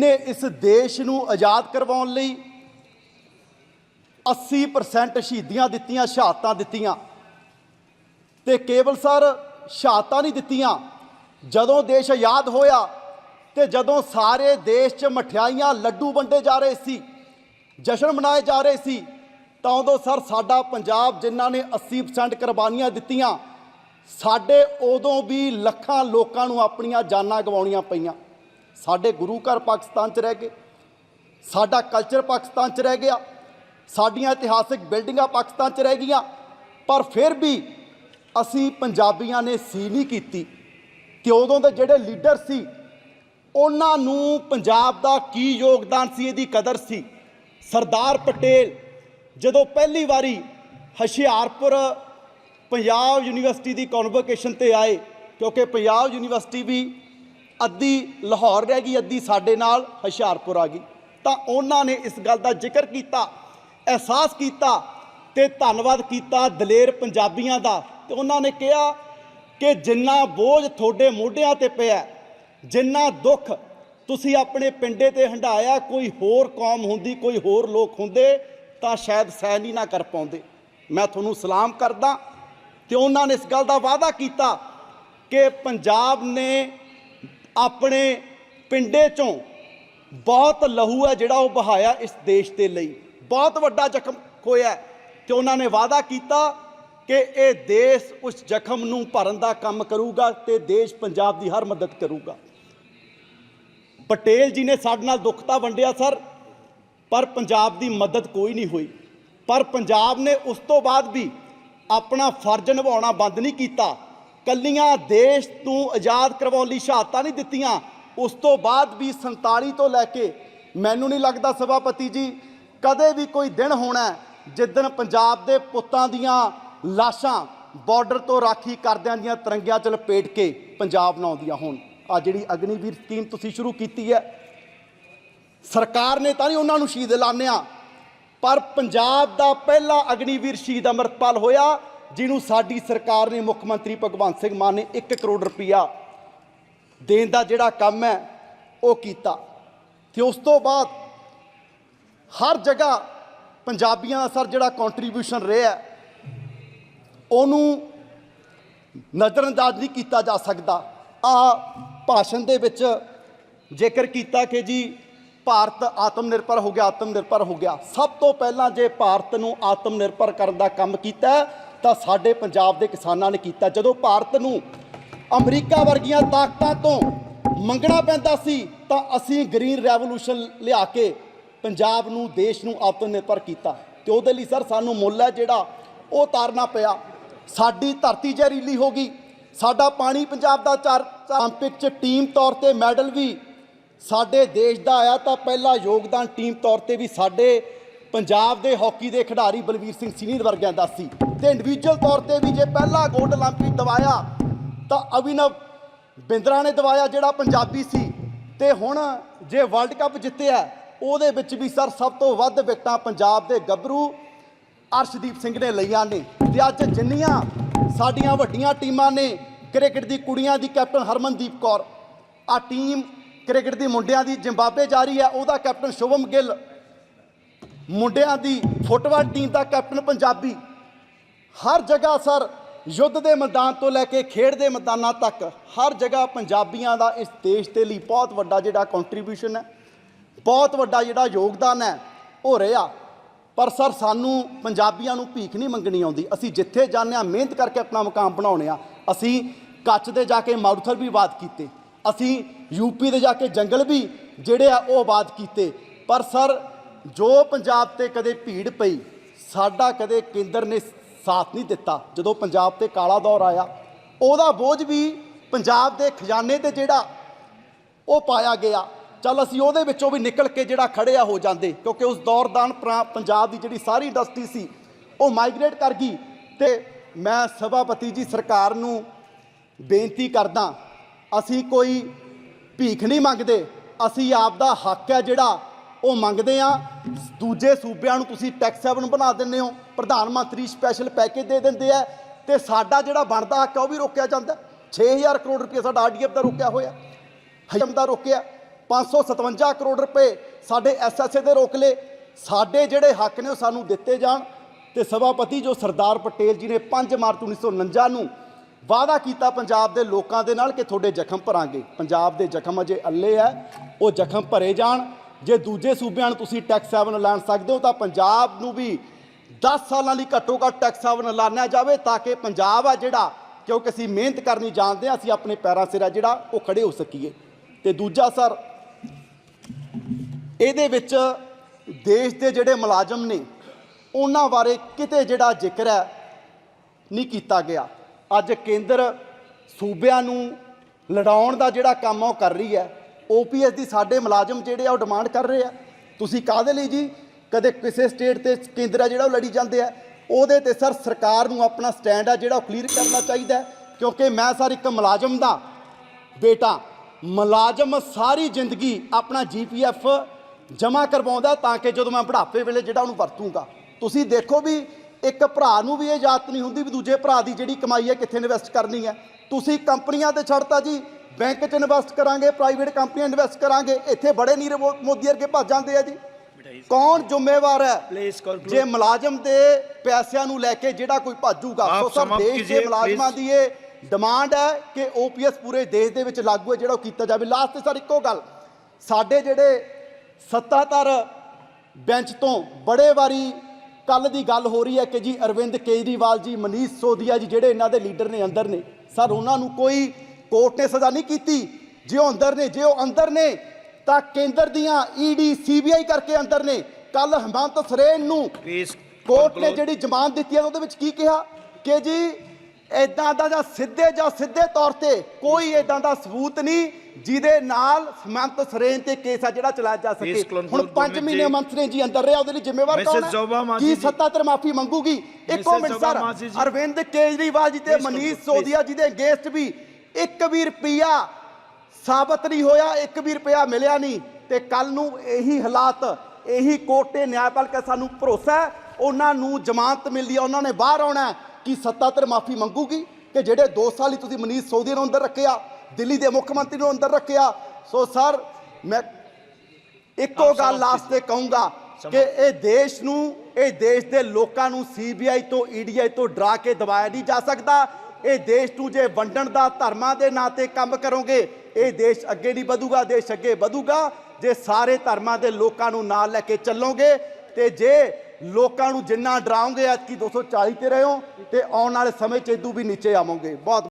ਨੇ ਇਸ ਦੇਸ਼ ਨੂੰ ਆਜ਼ਾਦ ਕਰਵਾਉਣ ਲਈ 80% ਸ਼ਹੀਦੀਆਂ ਦਿੱਤੀਆਂ, ਸ਼ਹਾਦਤਾਂ ਦਿੱਤੀਆਂ। ਤੇ ਕੇਵਲ ਸਰ ਸ਼ਹਾਦਤਾਂ ਨਹੀਂ ਦਿੱਤੀਆਂ, ਜਦੋਂ ਦੇਸ਼ ਆਜ਼ਾਦ ਹੋਇਆ ਤੇ ਜਦੋਂ ਸਾਰੇ ਦੇਸ਼ 'ਚ ਮਠਿਆਈਆਂ ਲੱਡੂ ਵੰਡੇ ਜਾ ਰਹੇ ਸੀ, ਜਸ਼ਨ ਮਨਾਏ ਜਾ ਰਹੇ ਸੀ, ਤਾਂ ਉਦੋਂ ਸਰ ਸਾਡਾ ਪੰਜਾਬ ਜਿਨ੍ਹਾਂ ਨੇ 80% ਕੁਰਬਾਨੀਆਂ ਦਿੱਤੀਆਂ, ਸਾਡੇ ਉਦੋਂ ਵੀ ਲੱਖਾਂ ਲੋਕਾਂ ਨੂੰ ਆਪਣੀਆਂ ਜਾਨਾਂ ਗਵਾਉਣੀਆਂ ਪਈਆਂ। ਸਾਡੇ ਗੁਰੂ ਘਰ ਪਾਕਿਸਤਾਨ 'ਚ ਰਹਿ ਗਏ ਸਾਡਾ ਕਲਚਰ ਪਾਕਿਸਤਾਨ 'ਚ ਰਹਿ ਗਿਆ, ਸਾਡੀਆਂ ਇਤਿਹਾਸਿਕ ਬਿਲਡਿੰਗਾਂ ਪਾਕਿਸਤਾਨ 'ਚ ਰਹਿ ਗਈਆਂ, ਪਰ ਫਿਰ ਵੀ ਅਸੀਂ ਪੰਜਾਬੀਆਂ ਨੇ ਸੀ ਨਹੀਂ ਕੀਤੀ। ਤੇ ਉਦੋਂ ਦੇ ਜਿਹੜੇ ਲੀਡਰ ਸੀ, ਉਹਨਾਂ ਨੂੰ ਪੰਜਾਬ ਦਾ ਕੀ ਯੋਗਦਾਨ ਸੀ, ਇਹਦੀ ਕਦਰ ਸੀ। ਸਰਦਾਰ ਪਟੇਲ, ਜਦੋਂ ਪਹਿਲੀ ਵਾਰੀ ਹੁਸ਼ਿਆਰਪੁਰ ਪੰਜਾਬ ਯੂਨੀਵਰਸਿਟੀ ਦੀ ਕਨਵੋਕੇਸ਼ਨ ਤੇ ਆਏ, ਕਿਉਂਕਿ ਪੰਜਾਬ ਯੂਨੀਵਰਸਿਟੀ ਵੀ ਅੱਧੀ ਲਾਹੌਰ ਰਹਿ ਗਈ, ਅੱਧੀ ਸਾਡੇ ਨਾਲ ਹੁਸ਼ਿਆਰਪੁਰ ਆ ਗਈ। ਤਾਂ ਉਹਨਾਂ ਨੇ ਇਸ ਗੱਲ ਦਾ ਜ਼ਿਕਰ ਕੀਤਾ, ਅਹਿਸਾਸ ਕੀਤਾ ਤੇ ਧੰਨਵਾਦ ਕੀਤਾ ਦਲੇਰ ਪੰਜਾਬੀਆਂ ਦਾ। ਤੇ ਉਹਨਾਂ ਨੇ ਕਿਹਾ ਕਿ ਜਿੰਨਾ ਬੋਝ ਤੁਹਾਡੇ ਮੋਢਿਆਂ ਤੇ ਪਿਆ, ਜਿੰਨਾ ਦੁੱਖ ਤੁਸੀਂ ਆਪਣੇ ਪਿੰਡੇ ਤੇ ਹੰਡਾਇਆ ਕੋਈ ਹੋਰ ਕੌਮ ਹੁੰਦੀ, ਕੋਈ ਹੋਰ ਲੋਕ ਹੁੰਦੇ, ਤਾਂ ਸ਼ਾਇਦ ਸਹਿਣ ਹੀ ਨਾ ਕਰ ਪਾਉਂਦੇ। ਮੈਂ ਤੁਹਾਨੂੰ ਸਲਾਮ ਕਰਦਾ। ਤੇ ਉਹਨਾਂ ਨੇ ਇਸ ਗੱਲ ਦਾ ਵਾਅਦਾ ਕੀਤਾ ਕਿ ਪੰਜਾਬ ਨੇ ਆਪਣੇ ਪਿੰਡੇ ਚੋਂ ਬਹੁਤ ਲਹੂ ਹੈ ਜਿਹੜਾ ਉਹ ਬਹਾਇਆ ਇਸ ਦੇਸ਼ ਦੇ ਲਈ। ਬਹੁਤ ਵੱਡਾ ਜ਼ਖਮ ਹੋਇਆ ਤੇ ਉਹਨਾਂ ਨੇ ਵਾਅਦਾ ਕੀਤਾ ਕਿ ਇਹ ਦੇਸ਼ ਉਸ ਜ਼ਖਮ ਨੂੰ ਭਰਨ ਦਾ ਕੰਮ ਕਰੂਗਾ ਤੇ ਦੇਸ਼ ਪੰਜਾਬ ਦੀ ਹਰ ਮਦਦ ਕਰੂਗਾ। ਪਟੇਲ ਜੀ ਨੇ ਸਾਡੇ ਨਾਲ ਦੁੱਖ ਤਾਂ ਵੰਡਿਆ ਸਰ, ਪਰ ਪੰਜਾਬ ਦੀ ਮਦਦ ਕੋਈ ਨਹੀਂ ਹੋਈ। ਪਰ ਪੰਜਾਬ ਨੇ ਉਸ ਤੋਂ ਬਾਅਦ ਵੀ ਆਪਣਾ ਫਰਜ਼ ਨਿਭਾਉਣਾ ਬੰਦ ਨਹੀਂ ਕੀਤਾ। ਕੱਲੀਆਂ ਦੇਸ਼ ਨੂੰ ਆਜ਼ਾਦ ਕਰਵਾਉਣ ਲਈ ਸ਼ਹਾਦਤਾਂ ਨਹੀਂ ਦਿੱਤੀਆਂ, ਉਸ ਤੋਂ ਬਾਅਦ ਵੀ 47 ਤੋਂ ਲੈ ਕੇ ਮੈਨੂੰ ਨਹੀਂ ਲੱਗਦਾ ਸਭਾਪਤੀ ਜੀ ਕਦੇ ਵੀ ਕੋਈ ਦਿਨ ਹੋਣਾ ਜਿੱਦਣ ਪੰਜਾਬ ਦੇ ਪੁੱਤਾਂ ਦੀਆਂ ਲਾਸ਼ਾਂ ਬਾਰਡਰ ਤੋਂ ਰਾਖੀ ਕਰਦਿਆਂ ਦੀਆਂ ਤਿਰੰਗਿਆਂ 'ਚ ਲਪੇਟ ਕੇ ਪੰਜਾਬ ਨੂੰ ਆਉਂਦੀਆਂ ਹੋਣ। ਆ ਜਿਹੜੀ ਅਗਨੀਵੀਰ ਸਕੀਮ ਤੁਸੀਂ ਸ਼ੁਰੂ ਕੀਤੀ ਹੈ, ਸਰਕਾਰ ਨੇ ਤਾਂ ਨਹੀਂ ਉਹਨਾਂ ਨੂੰ ਸ਼ਹੀਦ ਐਲਾਨਿਆ, ਪਰ ਪੰਜਾਬ ਦਾ ਪਹਿਲਾ ਅਗਨੀਵੀਰ ਸ਼ਹੀਦ ਅਮਰਪਾਲ ਹੋਇਆ ਜਿਹਨੂੰ ਸਾਡੀ ਸਰਕਾਰ ਨੇ ਮੁੱਖ ਮੰਤਰੀ ਭਗਵੰਤ ਸਿੰਘ ਮਾਨ ਨੇ 1 ਕਰੋੜ ਰੁਪਇਆ ਦੇਣ ਦਾ ਜਿਹੜਾ ਕੰਮ ਹੈ, ਉਹ ਕੀਤਾ। ਤੇ ਉਸ ਤੋਂ ਬਾਅਦ ਹਰ ਜਗ੍ਹਾ ਪੰਜਾਬੀਆਂ ਦਾ ਸਰ ਜਿਹੜਾ ਕੰਟਰੀਬਿਊਸ਼ਨ ਰਿਹਾ ਉਹਨੂੰ ਨਜ਼ਰਅੰਦਾਜ਼ ਨਹੀਂ ਕੀਤਾ ਜਾ ਸਕਦਾ। ਆ ਭਾਸ਼ਣ ਦੇ ਵਿੱਚ ਜ਼ਿਕਰ ਕੀਤਾ ਕਿ ਜੀ ਭਾਰਤ ਆਤਮ ਨਿਰਭਰ ਹੋ ਗਿਆ ਆਤਮ ਨਿਰਭਰ ਹੋ ਗਿਆ। ਸਭ ਤੋਂ ਪਹਿਲਾਂ ਜੇ ਭਾਰਤ ਨੂੰ ਆਤਮ ਨਿਰਭਰ ਕਰਨ ਦਾ ਕੰਮ ਕੀਤਾ ਤਾਂ ਸਾਡੇ ਪੰਜਾਬ ਦੇ ਕਿਸਾਨਾਂ ਨੇ ਕੀਤਾ। ਜਦੋਂ ਭਾਰਤ ਨੂੰ ਅਮਰੀਕਾ ਵਰਗੀਆਂ ਤਾਕਤਾਂ ਤੋਂ ਮੰਗਣਾ ਪੈਂਦਾ ਸੀ, ਤਾਂ ਅਸੀਂ ਗ੍ਰੀਨ ਰੈਵੋਲੂਸ਼ਨ ਲਿਆ ਕੇ ਪੰਜਾਬ ਨੂੰ, ਦੇਸ਼ ਨੂੰ ਆਤਮਨਿਰਭਰ ਕੀਤਾ। ਤੇ ਉਹਦੇ ਲਈ ਸਰ ਸਾਨੂੰ ਮੁੱਲ ਹੈ ਜਿਹੜਾ, ਉਹ ਉਤਾਰਨਾ ਪਿਆ। ਸਾਡੀ ਧਰਤੀ ਜ਼ਹਿਰੀਲੀ ਹੋ ਗਈ। ਸਾਡਾ ਪਾਣੀ ਪੰਜਾਬ ਦਾ ਚਾਰ ਓਲੰਪਿਕ ਚ ਟੀਮ ਤੌਰ ਤੇ ਮੈਡਲ ਵੀ ਸਾਡੇ ਦੇਸ਼ ਦਾ ਆਇਆ, ਤਾਂ ਪਹਿਲਾ ਯੋਗਦਾਨ ਟੀਮ ਤੌਰ ਤੇ ਵੀ ਸਾਡੇ ਪੰਜਾਬ ਦੇ ਹਾਕੀ ਦੇ ਖਿਡਾਰੀ ਬਲਬੀਰ ਸਿੰਘ ਸੀਨੀਅਰ ਵਰਗਿਆਂ ਦਾ ਸੀ ਤੇ ਇੰਡੀਵਿਜੂਅਲ ਤੌਰ ਤੇ ਵੀ ਜੇ ਪਹਿਲਾ ਗੋਲਡ 올림픽 ਦਵਾਇਆ, ਤਾਂ ਅਭਿਨਵ ਬਿੰਦਰਾ ਨੇ ਦਵਾਇਆ ਜਿਹੜਾ ਪੰਜਾਬੀ ਸੀ। ਤੇ ਹੁਣ ਜੇ ਵਰਲਡ ਕੱਪ ਜਿੱਤਿਆ, ਉਹਦੇ ਵਿੱਚ ਵੀ ਸਰ ਸਭ ਤੋਂ ਵੱਧ ਵਿਕਟਾਂ ਪੰਜਾਬ ਦੇ ਗੱਭਰੂ ਅਰਸ਼ਦੀਪ ਸਿੰਘ ਨੇ ਲਈਆਂ ਨੇ। ਤੇ ਅੱਜ ਜਿੰਨੀਆਂ ਸਾਡੀਆਂ ਵੱਡੀਆਂ ਟੀਮਾਂ ਨੇ, ਕ੍ਰਿਕਟ ਦੀ ਕੁੜੀਆਂ ਦੀ ਕੈਪਟਨ ਹਰਮਨਦੀਪ ਕੌਰ ਆ ਟੀਮ ਕ੍ਰਿਕਟ ਦੀ ਮੁੰਡਿਆਂ ਦੀ ਜ਼ਿੰਬਾਬੇ ਜਾ ਰਹੀ ਹੈ, ਉਹਦਾ ਕੈਪਟਨ ਸ਼ੁਭਮ ਗਿੱਲ ਮੁੰਡਿਆਂ ਦੀ ਫੁੱਟਬਾਲ ਟੀਮ ਦਾ ਕੈਪਟਨ ਪੰਜਾਬੀ, ਹਰ ਜਗ੍ਹਾ ਸਰ ਯੁੱਧ ਦੇ ਮੈਦਾਨ ਤੋਂ ਲੈ ਕੇ ਖੇਡ ਦੇ ਮੈਦਾਨਾਂ ਤੱਕ, ਹਰ ਜਗ੍ਹਾ ਪੰਜਾਬੀਆਂ ਦਾ ਇਸ ਦੇਸ਼ ਦੇ ਲਈ ਬਹੁਤ ਵੱਡਾ ਜਿਹੜਾ ਕੰਟਰੀਬਿਊਸ਼ਨ ਹੈ, ਬਹੁਤ ਵੱਡਾ ਜਿਹੜਾ ਯੋਗਦਾਨ ਹੈ, ਉਹ ਰਿਹਾ। ਪਰ ਸਰ ਸਾਨੂੰ ਪੰਜਾਬੀਆਂ ਨੂੰ ਭੀਖ ਨਹੀਂ ਮੰਗਣੀ ਆਉਂਦੀ। ਅਸੀਂ ਜਿੱਥੇ ਜਾਂਦੇ ਹਾਂ, ਮਿਹਨਤ ਕਰਕੇ ਆਪਣਾ ਮਕਾਮ ਬਣਾਉਣੇ ਆ ਅਸੀਂ ਕੱਚ ਦੇ ਜਾ ਕੇ ਮਾਰੂਥਲ ਵੀ ਆਬਾਦ ਕੀਤੇ। ਅਸੀਂ ਯੂਪੀ ਦੇ ਜਾ ਕੇ ਜੰਗਲ ਵੀ ਜਿਹੜੇ ਆ, ਉਹ ਆਬਾਦ ਕੀਤੇ। ਪਰ ਸਰ ਜੋ ਪੰਜਾਬ ਤੇ ਕਦੇ ਭੀੜ ਪਈ, ਸਾਡਾ ਕਦੇ ਕੇਂਦਰ ਨੇ ਸਾਥ ਨਹੀਂ ਦਿੱਤਾ। ਜਦੋਂ ਪੰਜਾਬ ਤੇ ਕਾਲਾ ਦੌਰ ਆਇਆ, ਉਹਦਾ ਬੋਝ ਵੀ ਪੰਜਾਬ ਦੇ ਖਜ਼ਾਨੇ ਤੇ ਜਿਹੜਾ ਉਹ ਪਾਇਆ ਗਿਆ। ਚੱਲ ਅਸੀਂ ਉਹਦੇ ਵਿੱਚੋਂ ਵੀ ਨਿਕਲ ਕੇ ਜਿਹੜਾ ਖੜਿਆ ਹੋ ਜਾਂਦੇ, ਕਿਉਂਕਿ ਉਸ ਦੌਰਦਾਨ ਪ੍ਰਾ- ਪੰਜਾਬ ਦੀ ਜਿਹੜੀ ਸਾਰੀ ਇੰਡਸਟਰੀ ਸੀ, ਉਹ ਮਾਈਗ੍ਰੇਟ ਕਰ ਗਈ। ਤੇ ਮੈਂ ਸਭਾਪਤੀ ਜੀ ਸਰਕਾਰ ਨੂੰ ਬੇਨਤੀ ਕਰਦਾ, ਅਸੀਂ ਕੋਈ ਭੀਖ ਨਹੀਂ ਮੰਗਦੇ, ਅਸੀਂ ਆਪ ਦਾ ਹੱਕ ਹੈ ਜਿਹੜਾ ਉਹ ਮੰਗਦੇ ਆ। ਦੂਜੇ ਸੂਬਿਆਂ ਨੂੰ ਤੁਸੀਂ ਟੈਕਸ ਹੈਵਨ ਬਣਾ ਦਿੰਦੇ ਹੋ। ਪ੍ਰਧਾਨ ਮੰਤਰੀ ਸਪੈਸ਼ਲ ਪੈਕੇਜ ਦੇ ਦਿੰਦੇ ਆ। ਤੇ ਸਾਡਾ ਜਿਹੜਾ ਬਣਦਾ ਹੱਕ ਹੈ ਉਹ ਵੀ ਰੋਕਿਆ ਜਾਂਦਾ 6000 ਕਰੋੜ ਰੁਪਏ ਸਾਡਾ ਆਰਡੀਐਫ ਦਾ ਰੋਕਿਆ ਹੋਇਆ। ਹਜਮ ਦਾ ਰੋਕਿਆ। 557 ਕਰੋੜ ਰੁਪਏ ਸਾਡੇ ਐਸਐਸਏ ਦੇ ਰੋਕ ਲਏ। ਸਾਡੇ ਜਿਹੜੇ ਹੱਕ ਨੇ ਉਹ ਸਾਨੂੰ ਦਿੱਤੇ ਜਾਣ। ਤੇ ਸਭਾਪਤੀ ਜੋ ਸਰਦਾਰ ਪਟੇਲ ਜੀ ਨੇ 5 ਮਾਰਚ 1949 ਨੂੰ ਵਾਅਦਾ ਕੀਤਾ ਪੰਜਾਬ ਦੇ ਲੋਕਾਂ ਦੇ ਨਾਲ ਕਿ ਤੁਹਾਡੇ ਜ਼ਖਮ ਭਰਾਂਗੇ। ਪੰਜਾਬ ਦੇ ਜ਼ਖਮ ਅਜੇ ਅੱਲੇ ਹੈ। ਉਹ ਜ਼ਖਮ ਭਰੇ ਜਾਣ। ਜੇ ਦੂਜੇ ਸੂਬਿਆਂ ਨੂੰ ਤੁਸੀਂ ਟੈਕਸ ਹੈਵਨ ਐਲਾਨ ਸਕਦੇ ਹੋ ਤਾਂ ਪੰਜਾਬ ਨੂੰ ਵੀ 10 ਸਾਲਾਂ ਲਈ ਘੱਟੋ ਘੱਟ ਟੈਕਸ ਹੈਵਨ ਐਲਾਨਿਆ ਜਾਵੇ ਤਾਂ ਕਿ ਪੰਜਾਬ ਆ ਜਿਹੜਾ, ਕਿਉਂਕਿ ਅਸੀਂ ਮਿਹਨਤ ਕਰਨੀ ਜਾਣਦੇ ਹਾਂ, ਅਸੀਂ ਆਪਣੇ ਪੈਰਾਂ ਸਿਰ ਆ ਜਿਹੜਾ, ਉਹ ਖੜੇ ਹੋ ਸਕੀਏ। ਤੇ ਦੂਜਾ ਸਰ, ਇਹਦੇ ਵਿੱਚ ਦੇਸ਼ ਦੇ ਜਿਹੜੇ ਮੁਲਾਜ਼ਮ ਨੇ, ਉਹਨਾਂ ਬਾਰੇ ਕਿਤੇ ਜਿਹੜਾ ਜ਼ਿਕਰ ਹੈ ਨਹੀਂ ਕੀਤਾ ਗਿਆ। ਅੱਜ ਕੇਂਦਰ ਸੂਬਿਆਂ ਨੂੰ ਲੜਾਉਣ ਦਾ ਜਿਹੜਾ ਕੰਮ ਉਹ ਕਰ ਰਹੀ ਹੈ। ਓਪੀਐਸ ਦੀ ਸਾਡੇ ਮੁਲਾਜ਼ਮ ਜਿਹੜੇ ਆ ਉਹ ਡਿਮਾਂਡ ਕਰ ਰਹੇ ਆ। ਤੁਸੀਂ ਕਾਹਦੇ ਲਈ ਜੀ? ਕਦੇ ਕਿਸੇ ਸਟੇਟ ਤੇ ਕੇਂਦਰ ਆ ਜਿਹੜਾ ਉਹ ਲੜੀ ਜਾਂਦੇ ਆ। ਉਹਦੇ ਤੇ ਸਰ ਸਰਕਾਰ ਨੂੰ ਆਪਣਾ ਸਟੈਂਡ ਆ ਜਿਹੜਾ ਉਹ ਕਲੀਅਰ ਕਰਨਾ ਚਾਹੀਦਾ ਕਿਉਂਕਿ ਮੈਂ ਸਰ ਇੱਕ ਮੁਲਾਜ਼ਮ ਦਾ ਬੇਟਾ, ਮੁਲਾਜ਼ਮ ਸਾਰੀ ਜ਼ਿੰਦਗੀ ਆਪਣਾ ਜੀਪੀਐਫ ਜਮ੍ਹਾਂ ਕਰਵਾਉਂਦਾ ਤਾਂ ਕਿ ਜਦੋਂ ਮੈਂ ਬੁਢਾਪੇ ਵੇਲੇ ਜਿਹੜਾ ਉਹਨੂੰ ਵਰਤੂੰਗਾ। ਤੁਸੀਂ ਦੇਖੋ ਵੀ ਇੱਕ ਭਰਾ ਨੂੰ ਵੀ ਇਹ ਯਾਦ ਨਹੀਂ ਹੁੰਦੀ ਵੀ ਦੂਜੇ ਭਰਾ ਦੀ ਜਿਹੜੀ ਕਮਾਈ ਹੈ ਕਿੱਥੇ ਇਨਵੈਸਟ ਕਰਨੀ ਹੈ। ਤੁਸੀਂ ਕੰਪਨੀਆਂ ਤੇ ਛੱਡਤਾ ਜੀ। ਬੈਂਕ 'ਚ ਇਨਵੈਸਟ ਕਰਾਂਗੇ ਪ੍ਰਾਈਵੇਟ ਕੰਪਨੀਆਂ ਇਨਵੈਸਟ ਕਰਾਂਗੇ ਇੱਥੇ ਬੜੇ ਨੀਰੇ ਮੋਦੀ ਵਰਗੇ ਭੱਜ ਜਾਂਦੇ ਆ ਜੀ ਕੌਣ ਜ਼ਿੰਮੇਵਾਰ ਹੈ. ਜੇ ਮੁਲਾਜ਼ਮ ਦੇ ਪੈਸਿਆਂ ਨੂੰ ਲੈ ਕੇ ਜਿਹੜਾ ਕੋਈ ਭਾਜੂਗਾ ਸੋ ਸਰ ਸਮਾਪਤ ਦੇਸ਼ ਦੇ ਮੁਲਾਜ਼ਮਾਂ. ਦੀ ਇਹ ਡਿਮਾਂਡ ਹੈ ਕਿ ਓਪੀਐਸ ਪੂਰੇ ਦੇਸ਼ ਦੇ ਵਿੱਚ ਲਾਗੂ ਹੈ ਜਿਹੜਾ ਉਹ ਕੀਤਾ ਜਾਵੇ ਲਾਸਟ ਤੇ ਸਰ ਇੱਕੋ ਗੱਲ ਸਾਡੇ ਜਿਹੜੇ ਸੱਤਾਧਰ ਬੈਂਚ ਤੋਂ ਬੜੇ ਵਾਰੀ ਕੱਲ ਦੀ ਗੱਲ ਹੋ ਰਹੀ ਹੈ ਕਿ ਜੀ ਅਰਵਿੰਦ ਕੇਜਰੀਵਾਲ ਜੀ ਮਨੀਸ਼ ਸੋਦੀਆ ਜੀ ਜਿਹੜੇ ਇਹਨਾਂ ਦੇ ਲੀਡਰ ਨੇ ਅੰਦਰ ਨੇ ਸਰ ਉਹਨਾਂ ਨੂੰ ਕੋਈ ਕੋਰਟ ਨੇ ਸਜ਼ਾ ਨਹੀਂ ਕੀਤੀ ਜੇ ਉਹ ਅੰਦਰ ਨੇ ਜੇ ਉਹ ਅੰਦਰ ਨੇ ਤਾਂ ਕੇਂਦਰ ਦੀਆਂ ਈਡੀ ਸੀਬੀਆਈ ਕਰਕੇ ਅੰਦਰ ਨੇ ਕੱਲ ਹਮੰਤ ਸਰੇਨ ਨੂੰ ਕੋਰਟ ਨੇ. ਜਿਹੜੀ ਜ਼ਮਾਨਤ ਦਿੱਤੀ ਹੈ ਉਹਦੇ ਵਿੱਚ ਕੀ ਕਿਹਾ ਕਿ ਜੀ ਇਦਾਂ ਦਾ ਜਾਂ ਸਿੱਧੇ ਜਾਂ ਸਿੱਧੇ ਤੌਰ ਤੇ ਕੋਈ ਇਦਾਂ ਦਾ ਸਬੂਤ ਨਹੀਂ ਜਿਹਦੇ ਨਾਲ ਸਮੰਤ ਸਰੇਨ ਤੇ ਕੇਸ ਆ ਜਿਹੜਾ ਚਲਾਇਆ ਜਾ ਸਕੇ ਹੁਣ 5 ਗੁਰਮੀਤ ਮਹੀਨੇ ਜੀ। ਮੰਤ ਸਰੇਨ ਜੀ ਅੰਦਰ ਰਿਹਾ ਉਹਦੇ ਲਈ ਜ਼ਿੰਮੇਵਾਰ. ਕੌਣ ਹੈ ਕੀ। ਸੱਤਾਧਰ ਮਾਫੀ ਮੰਗੂਗੀ ਇੱਕੋ. Minute sir. ਅਰਵਿੰਦ ਕੇਜਰੀਵਾਲ ਜੀ ਤੇ ਮਨੀਸ਼. ਸੋਦੀਆ ਜੀ ਦੇ ਅਗੇਂਸਟ ਵੀ ਇੱਕ ਵੀ ਰੁਪਿਆ ਸਾਬਤ ਨਹੀਂ ਹੋਇਆ ਇੱਕ ਵੀ ਰੁਪਿਆ ਮਿਲਿਆ ਨਹੀਂ ਤੇ ਕੱਲ ਨੂੰ ਇਹੀ ਹਾਲਾਤ ਇਹੀ ਕੋਰਟ ਤੇ ਨਿਆਂਪਾਲਿਕਾ ਸਾਨੂੰ ਭਰੋਸਾ ਹੈ ਉਹਨਾਂ ਨੂੰ ਜ਼ਮਾਨਤ ਮਿਲਦੀ ਹੈ ਉਹਨਾਂ ਨੇ ਬਾਹਰ ਆਉਣਾ। ਕੀ ਸੱਤਾਧਰ ਮਾਫੀ ਮੰਗੂਗੀ ਕਿ ਜਿਹੜੇ 2 ਸਾਲ ਹੀ ਤੁਸੀਂ ਮਨੀਸ਼ ਸੋਦੀਆ ਨੂੰ ਅੰਦਰ ਰੱਖਿਆ ਦਿੱਲੀ ਦੇ ਮੁੱਖ ਮੰਤਰੀ ਨੂੰ ਅੰਦਰ ਰੱਖਿਆ। ਸੋ ਸਰ ਮੈਂ ਇੱਕੋ ਗੱਲ ਲਾਸਟ ਤੇ ਕਹੂੰਗਾ ਕਿ ਇਹ ਦੇਸ਼ ਨੂੰ ਇਹ ਦੇਸ਼ ਦੇ ਲੋਕਾਂ ਨੂੰ ਸੀਬੀਆਈ ਤੋਂ ਈਡੀਆਈ ਤੋਂ ਡਰਾ ਕੇ ਦਬਾਇਆ ਨਹੀਂ ਜਾ ਸਕਦਾ। ਇਹ ਦੇਸ਼ ਨੂੰ ਜੇ ਵੰਡਣ ਦਾ ਧਰਮਾਂ ਦੇ ਨਾਂ ਤੇ ਕੰਮ ਕਰੋਗੇ, ਇਹ ਦੇਸ਼ ਅੱਗੇ ਨਹੀਂ ਵਧੂਗਾ, ਦੇਸ਼ ਅੱਗੇ ਵਧੂਗਾ। ਜੇ ਸਾਰੇ ਧਰਮਾਂ ਦੇ ਲੋਕਾਂ ਨੂੰ ਨਾਲ ਲੈ ਕੇ ਚੱਲੋਗੇ, ਤੇ ਜੇ ਲੋਕਾਂ ਨੂੰ ਜਿੰਨਾ ਡਰਾਓਗੇ, ਐਤਕੀ 240 ਤੇ ਰਹੋ, ਤੇ ਆਉਣ ਵਾਲੇ ਸਮੇਂ 'ਚ ਇਦੂ ਵੀ ਨੀਚੇ ਆਵੋਗੇ। ਬਹੁਤ